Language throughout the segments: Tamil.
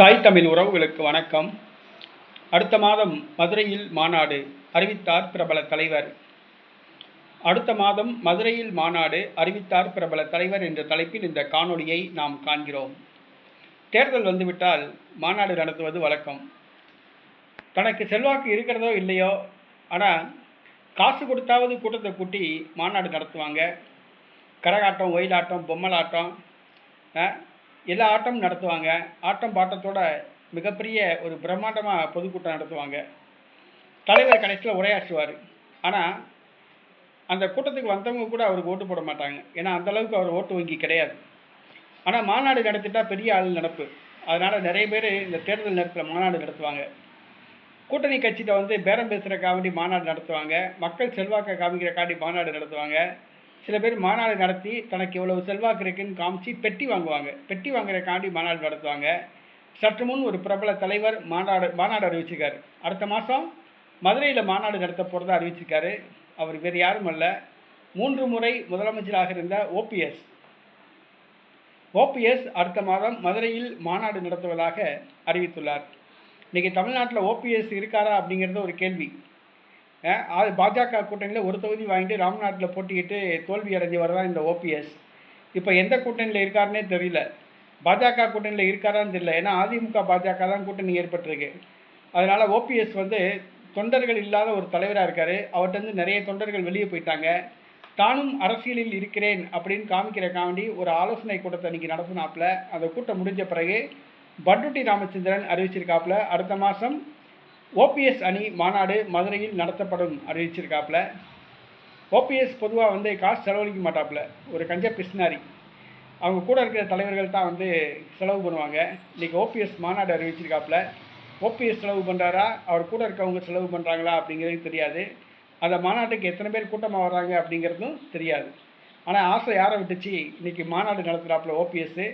தாய் தமிழ் உறவுகளுக்கு வணக்கம். அடுத்த மாதம் மதுரையில் மாநாடு அறிவித்தார் பிரபல தலைவர். அடுத்த மாதம் மதுரையில் மாநாடு அறிவித்தார் பிரபல தலைவர் என்ற தலைப்பில் இந்த காணொளியை நாம் காண்கிறோம். தேர்தல் வந்துவிட்டால் மாநாடு நடத்துவது வழக்கம். தனக்கு செல்வாக்கு இருக்கிறதோ இல்லையோ ஆனால் காசு கொடுத்தாவது கூட்டத்தை கூட்டி மாநாடு நடத்துவாங்க. கரகாட்டம் ஒயிலாட்டம் பொம்மலாட்டம் எல்லா ஆட்டமும் நடத்துவாங்க. ஆட்டம் பாட்டத்தோட மிகப்பெரிய ஒரு பிரம்மாண்டமாக பொதுக்கூட்டம் நடத்துவாங்க. தலைவர் கடைசியில் உரையாற்றுவார். ஆனால் அந்த கூட்டத்துக்கு வந்தவங்க கூட அவருக்கு ஓட்டு போட மாட்டாங்க. ஏன்னா அந்தளவுக்கு அவர் ஓட்டு வங்கி கிடையாது. ஆனால் மாநாடு நடத்திட்டா பெரிய ஆள் நடப்பு. அதனால் நிறைய பேர் இந்த தேர்தல் நேரத்தில் மாநாடு நடத்துவாங்க. கூட்டணி கட்சியில் வந்து பேரம் பேசுகிறக்காண்டி மாநாடு நடத்துவாங்க. மக்கள் செல்வாக்கை காமிக்கிறக்காண்டி மாநாடு நடத்துவாங்க. சில பேர் மாநாடு நடத்தி தனக்கு இவ்வளவு செல்வாக்கு இருக்குன்னு காமிச்சு பெட்டி வாங்குவாங்க. பெட்டி வாங்குறக்காண்டி மாநாடு நடத்துவாங்க. சற்று முன் ஒரு பிரபல தலைவர் மாநாடு மாநாடு அறிவிச்சிருக்காரு. அடுத்த மாதம் மதுரையில் மாநாடு நடத்த போகிறதா அறிவிச்சிருக்காரு. அவர் வேறு யாரும் அல்ல. மூன்று முறை முதலமைச்சராக இருந்த ஓபிஎஸ் ஓபிஎஸ் அடுத்த மாதம் மதுரையில் மாநாடு நடத்துவதாக அறிவித்துள்ளார். இன்றைக்கி தமிழ்நாட்டில் ஓபிஎஸ் இருக்காரா அப்படிங்கிறது ஒரு கேள்வி. பாஜக கூட்டணியில் ஒரு தொகுதி வாங்கிட்டு ராம்நாட்டில் போட்டிக்கிட்டு தோல்வி அடைஞ்சவர் தான் இந்த ஓபிஎஸ். இப்போ எந்த கூட்டணியில் இருக்காருன்னே தெரியல. பாஜக கூட்டணியில் இருக்காரான்னு தெரியல. ஏன்னா அதிமுக பாஜக தான் கூட்டணி ஏற்பட்டிருக்கு. அதனால் ஓபிஎஸ் வந்து தொண்டர்கள் இல்லாத ஒரு தலைவராக இருக்கார். அவர்கிட்ட நிறைய தொண்டர்கள் வெளியே போயிட்டாங்க. தானும் அரசியலில் இருக்கிறேன் அப்படின்னு காமிக்கிறக்காண்டி ஒரு ஆலோசனை கூட்டத்தை இன்னைக்கு நடத்தினாப்புல. அந்த கூட்டம் முடிஞ்ச பிறகு பட்ருட்டி ராமச்சந்திரன் அறிவிச்சிருக்காப்புல அடுத்த மாதம் ஓபிஎஸ் அணி மாநாடு மதுரையில் நடத்தப்படும் அறிவிச்சிருக்காப்புல. ஓபிஎஸ் பொதுவாக வந்து காசு செலவழிக்க மாட்டாப்புல. ஒரு கஞ்ச பிஸ்னாரி அவங்க கூட இருக்கிற தலைவர்கள் தான் வந்து செலவு பண்ணுவாங்க. இன்றைக்கி ஓபிஎஸ் மாநாடு அறிவிச்சிருக்காப்புல. ஓபிஎஸ் செலவு பண்ணுறாரா அவர் கூட இருக்கவங்க செலவு பண்ணுறாங்களா அப்படிங்கிறது தெரியாது. அந்த மாநாட்டுக்கு எத்தனை பேர் கூட்டமாக வர்றாங்க அப்படிங்கிறதும் தெரியாது. ஆனால் ஆசை யாரை விட்டுச்சு? இன்றைக்கி மாநாடு நடத்துகிறாப்புல ஓபிஎஸ்ஸு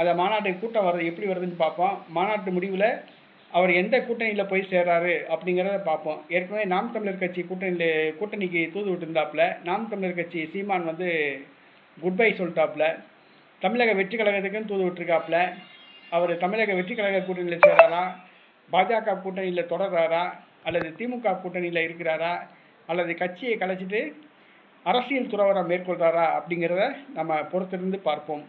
அந்த மாநாட்டுக்கு கூட்டம் வர்றது எப்படி வருதுன்னு பார்ப்போம். மாநாட்டு முடிவில் அவர் எந்த கூட்டணியில் போய் சேர்றாரு அப்படிங்கிறத பார்ப்போம். ஏற்கனவே நாம் தமிழர் கட்சி கூட்டணியில் கூட்டணிக்கு தூது விட்டுருந்தாப்புல நாம் தமிழர் கட்சி சீமான் வந்து குட் பை சொல்லிட்டாப்புல. தமிழக வெற்றி கழகத்துக்குன்னு தூது விட்டுருக்காப்புல. அவர் தமிழக வெற்றி கழக கூட்டணியில் சேர்றாரா பாஜக கூட்டணியில் தொடர்றாரா? அல்லது திமுக கூட்டணியில் இருக்கிறாரா? அல்லது கட்சியை கலைச்சிட்டு அரசியல் துறவரம் மேற்கொள்கிறாரா அப்படிங்கிறத நம்ம பொறுத்திருந்து பார்ப்போம்.